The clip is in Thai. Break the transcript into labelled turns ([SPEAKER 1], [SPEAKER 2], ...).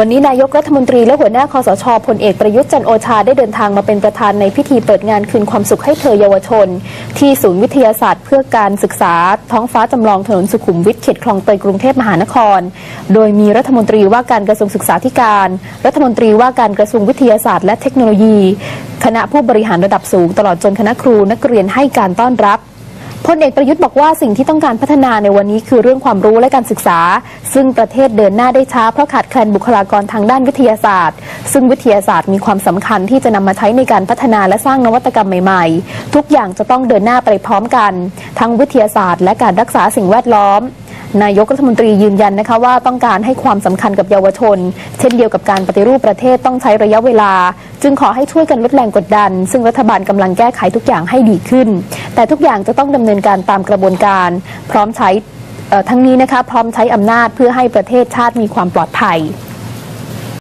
[SPEAKER 1] วันนี้นายกรัฐมนตรีและหัวหน้าคอสชพลเอกประยุทธ์จันโอชาได้เดินทางมาเป็นประธานในพิธีเปิดงานคืนความสุขให้เธอเยาวชน ที่ศูนย์วิทยาศาสตร์เพื่อการศึกษาท้องฟ้าจำลองถนนสุขุมวิทเขตคลองเตยกรุงเทพมหานคร โดยมีรัฐมนตรีว่าการกระทรวงศึกษาธิการ รัฐมนตรีว่าการกระทรวงวิทยาศาสตร์และเทคโนโลยี คณะผู้บริหารระดับสูงตลอดจนคณะครูนักเรียนให้การต้อนรับ พลเอกประยุทธ์บอกว่าสิ่งที่ต้องการพัฒนาในวันนี้คือเรื่องความรู้และการศึกษา ซึ่งประเทศเดินหน้าได้ช้าเพราะขาดแคลนบุคลากรทางด้านวิทยาศาสตร์ ซึ่งวิทยาศาสตร์มีความสำคัญที่จะนำมาใช้ในการพัฒนาและสร้างนวัตกรรมใหม่ๆ ทุกอย่างจะต้องเดินหน้าไปพร้อมกัน ทั้งวิทยาศาสตร์ และการรักษาสิ่งแวดล้อมนายกรัฐมนตรียืนยันนะคะว่าต้องการให้ความสำคัญกับเยาวชน เช่นเดียวกับการปฏิรูปประเทศต้องใช้ระยะเวลา จึงขอให้ช่วยกันลดแรงกดดัน ซึ่งรัฐบาลกำลังแก้ไขทุกอย่างให้ดีขึ้น แต่ทุกอย่างจะต้องดำเนินการตามกระบวนการ พร้อมใช้เอ่อทั้งนี้นะคะพร้อมใช้อำนาจเพื่อให้ประเทศชาติมีความปลอดภัย